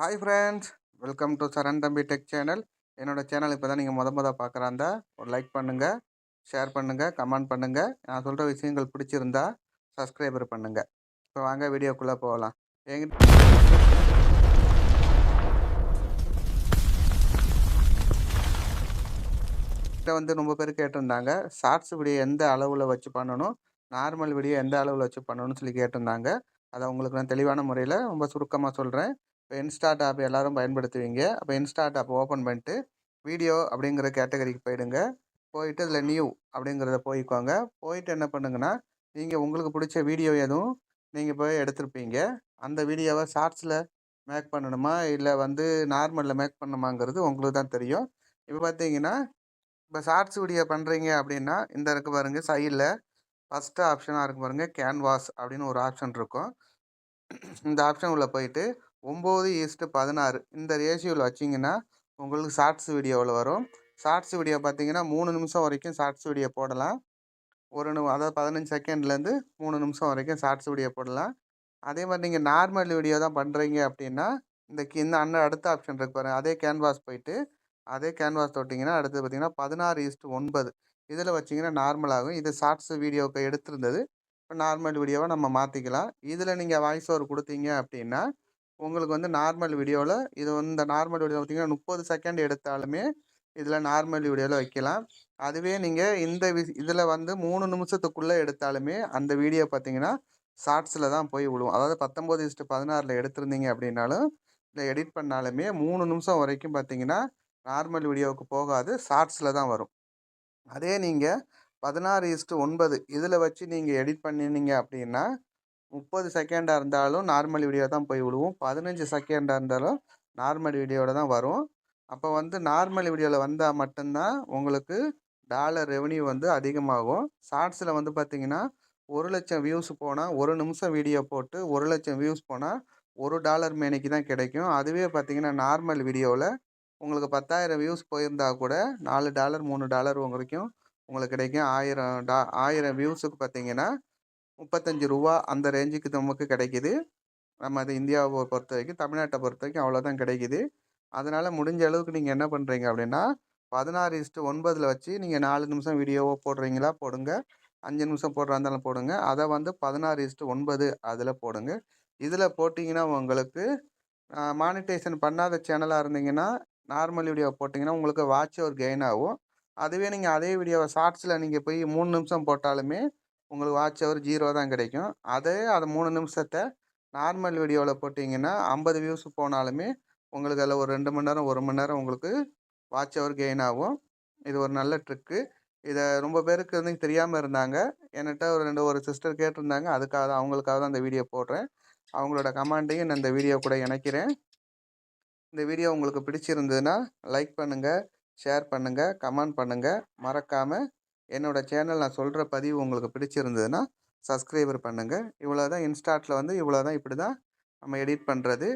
Hi friends welcome to Charan Thambi tech channel என்னோட channel இப்போ தான் நீங்கள் முத முத பார்க்குறாந்தா ஒரு லைக் பண்ணுங்கள் ஷேர் பண்ணுங்கள் கமெண்ட் பண்ணுங்கள் நான் சொல்கிற விஷயங்கள் பிடிச்சிருந்தா சப்ஸ்கிரைபர் பண்ணுங்கள் இப்போ வாங்க வீடியோக்குள்ளே போகலாம். என்கிட்ட வந்து ரொம்ப பேர் கேட்டிருந்தாங்க. ஷார்ட்ஸ் வீடியோ எந்த அளவில் வச்சு பண்ணணும் நார்மல் வீடியோ எந்த அளவில் வச்சு பண்ணணும்னு சொல்லி கேட்டிருந்தாங்க. அதை உங்களுக்கு நான் தெளிவான முறையில் ரொம்ப சுருக்கமாக சொல்கிறேன் இப்போ இன்ஸ்டாட் ஆப் எல்லோரும் பயன்படுத்துவீங்க. அப்போ இன்ஸ்டாட் ஆப் ஓப்பன் பண்ணிட்டு வீடியோ அப்படிங்கிற கேட்டகரிக்கு போயிடுங்க. போயிட்டு அதில் நியூ அப்படிங்கிறத போய்க்கோங்க. போயிட்டு என்ன பண்ணுங்கன்னா நீங்கள் உங்களுக்கு பிடிச்ச வீடியோ எதுவும் நீங்கள் போய் எடுத்திருப்பீங்க. அந்த வீடியோவை ஷார்ட்ஸில் மேக் பண்ணணுமா? இல்லை வந்து நார்மலில் மேக் பண்ணணுமாங்கிறது உங்களுக்கு தான் தெரியும். இப்போ பார்த்தீங்கன்னா இப்போ ஷார்ட்ஸ் வீடியோ பண்ணுறீங்க அப்படின்னா இந்த இருக்கு பாருங்கள் சைடில் ஃபஸ்ட்டு ஆப்ஷனாக இருக்கு பாருங்கள் கேன்வாஸ் அப்படின்னு ஒரு ஆப்ஷன் இருக்கும். இந்த ஆப்ஷன் உள்ளே போயிட்டு ஒம்பது ஈஸ்ட்டு பதினாறு இந்த ரேஷியோவில் வச்சிங்கன்னா உங்களுக்கு ஷார்ட்ஸ் வீடியோவில் வரும். ஷார்ட்ஸ் வீடியோ பார்த்தீங்கன்னா மூணு நிமிஷம் வரைக்கும் ஷார்ட்ஸ் வீடியோ போடலாம். ஒரு நி அதாவது பதினஞ்சு செகண்ட்லேருந்து மூணு நிமிஷம் வரைக்கும் ஷார்ட்ஸ் வீடியோ போடலாம். அதே மாதிரி நீங்கள் நார்மல் வீடியோ தான் பண்ணுறீங்க அப்படின்னா இந்த இந்த அண்ணன் அடுத்த ஆப்ஷன் இருக்கு பாருங்கள் அதே கேன்வாஸ் போயிட்டு அதே கேன்வாஸ் தொட்டிங்கன்னா அடுத்து பார்த்தீங்கன்னா பதினாறு ஈஸ்ட்டு ஒன்பது. இதில் வச்சிங்கன்னா நார்மலாகும் இது ஷார்ட்ஸ் வீடியோவுக்கு எடுத்திருந்தது. இப்போ நார்மல் வீடியோவை நம்ம மாற்றிக்கலாம் இதில் நீங்கள் வாய்ஸ் ஓவர் கொடுத்தீங்க அப்படின்னா உங்களுக்கு வந்து நார்மல் வீடியோவில் இது வந்து இந்த நார்மல் வீடியோ பார்த்தீங்கன்னா முப்பது செகண்ட் எடுத்தாலுமே இதில் நார்மல் வீடியோவில் வைக்கலாம். அதுவே நீங்கள் இந்த வி இதில் வந்து மூணு நிமிஷத்துக்குள்ளே எடுத்தாலுமே அந்த வீடியோ பார்த்தீங்கன்னா ஷார்ட்ஸில் தான் போய் விழுவும். அதாவது பத்தொம்போது இஸ்ட்டு பதினாறில் எடுத்திருந்தீங்க அப்படின்னாலும் இல்லை எடிட் பண்ணாலுமே மூணு நிமிஷம் வரைக்கும் பார்த்தீங்கன்னா நார்மல் வீடியோவுக்கு போகாது ஷார்ட்ஸில் தான் வரும். அதே நீங்கள் பதினாறு இஸ்ட்டு ஒன்பது இதில் வச்சு நீங்கள் எடிட் பண்ணினீங்க அப்படின்னா முப்பது செகண்டாக இருந்தாலும் நார்மல் வீடியோ தான் போய் விழுவும். பதினஞ்சு செகண்டாக இருந்தாலும் நார்மல் வீடியோவில் தான் வரும். அப்போ வந்து நார்மல் வீடியோவில் வந்தால் மட்டும்தான் உங்களுக்கு டாலர் ரெவன்யூ வந்து அதிகமாகும். ஷார்ட்ஸில் வந்து பார்த்திங்கன்னா ஒரு லட்சம் வியூஸ் போனால் ஒரு நிமிஷம் வீடியோ போட்டு ஒரு லட்சம் வியூஸ் போனால் ஒரு டாலர் மேனிக்கு தான் கிடைக்கும். அதுவே பார்த்திங்கன்னா நார்மல் வீடியோவில் உங்களுக்கு பத்தாயிரம் வியூஸ் போயிருந்தால் கூட நாலு டாலர் மூணு டாலர் வரைக்கும் உங்களுக்கு கிடைக்கும். ஆயிரம் டா ஆயிரம் வியூஸுக்கு பார்த்தீங்கன்னா முப்பத்தஞ்சு ரூபா அந்த ரேஞ்சுக்கு நமக்கு கிடைக்கிது. நம்ம அது இந்தியாவை பொறுத்த வரைக்கும் தமிழ்நாட்டை பொறுத்த வரைக்கும் அவ்வளோதான் கிடைக்கிது. அதனால் முடிஞ்ச அளவுக்கு நீங்கள் என்ன பண்ணுறீங்க அப்படின்னா பதினாறு இஸ்ட்டு ஒன்பதில் வச்சு நீங்கள் நாலு நிமிஷம் வீடியோவோ போடுறீங்களா போடுங்க. அஞ்சு நிமிஷம் போடுறா இருந்தாலும் போடுங்க. அதை வந்து பதினாறு இஸ்ட்டு ஒன்பது அதில் போடுங்க. இதில் போட்டிங்கன்னா உங்களுக்கு மானிட்டேஷன் பண்ணாத சேனலாக இருந்தீங்கன்னா நார்மல் வீடியோ போட்டிங்கன்னா உங்களுக்கு வாட்ச் ஒரு கெயின் ஆகும். அதுவே நீங்கள் அதே வீடியோவை ஷார்ட்ஸில் நீங்கள் போய் மூணு நிமிஷம் போட்டாலுமே உங்களுக்கு வாட்ச் ஹவர் ஜீரோ தான் கிடைக்கும். அதே அதை மூணு நிமிஷத்தை நார்மல் வீடியோவில் போட்டிங்கன்னா ஐம்பது வியூஸ் போனாலுமே உங்களுக்கு அதில் ஒரு ரெண்டு மணி நேரம் ஒரு மணி நேரம் உங்களுக்கு வாட்ச் ஹவர் கெயின் ஆகும். இது ஒரு நல்ல ட்ரிக்கு இதை ரொம்ப பேருக்கு வந்து தெரியாமல் இருந்தாங்க. என்கிட்ட ஒரு ரெண்டு ஒரு சிஸ்டர் கேட்டிருந்தாங்க. அதுக்காக தான் அவங்களுக்காக தான் இந்த வீடியோ போடுறேன். அவங்களோட கமாண்டையும் நான் இந்த வீடியோ கூட இணைக்கிறேன். இந்த வீடியோ உங்களுக்கு பிடிச்சிருந்ததுன்னா லைக் பண்ணுங்கள் ஷேர் பண்ணுங்கள் கமெண்ட் பண்ணுங்கள் மறக்காமல் என்னோடய சேனல் நான் சொல்கிற பதிவு உங்களுக்கு பிடிச்சிருந்ததுன்னா சப்ஸ்கிரைபர் பண்ணுங்கள் இவ்வளோ தான் இன்ஸ்டாட்டில் வந்து இவ்வளோ தான் இப்படி தான் நம்ம எடிட் பண்ணுறது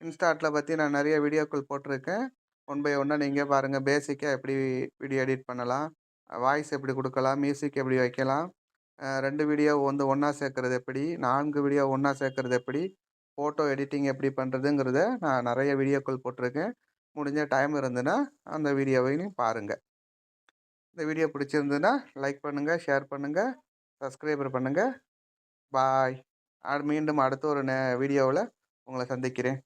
இன்ஸ்டாட்டில் பற்றி நான் நிறைய வீடியோக்கள் போட்டிருக்கேன். ஒன் பை ஒன்னாக நீங்கள் பாருங்கள் பேசிக்காக எப்படி வீடியோ எடிட் பண்ணலாம் வாய்ஸ் எப்படி கொடுக்கலாம் மியூசிக் எப்படி வைக்கலாம் ரெண்டு வீடியோ வந்து ஒன்றா சேர்க்குறது எப்படி நான்கு வீடியோ ஒன்றா சேர்க்குறது எப்படி ஃபோட்டோ எடிட்டிங் எப்படி பண்ணுறதுங்கிறத நான் நிறைய வீடியோக்கள் போட்டிருக்கேன். முடிஞ்ச டைம் இருந்ததுன்னா அந்த வீடியோவையும் பாருங்கள் இந்த வீடியோ பிடிச்சிருந்ததுன்னா லைக் பண்ணுங்கள் ஷேர் பண்ணுங்கள் சப்ஸ்கிரைபர் பண்ணுங்கள் பாய் மீண்டும் அடுத்த ஒரு வீடியோவில் உங்களை சந்திக்கிறேன்.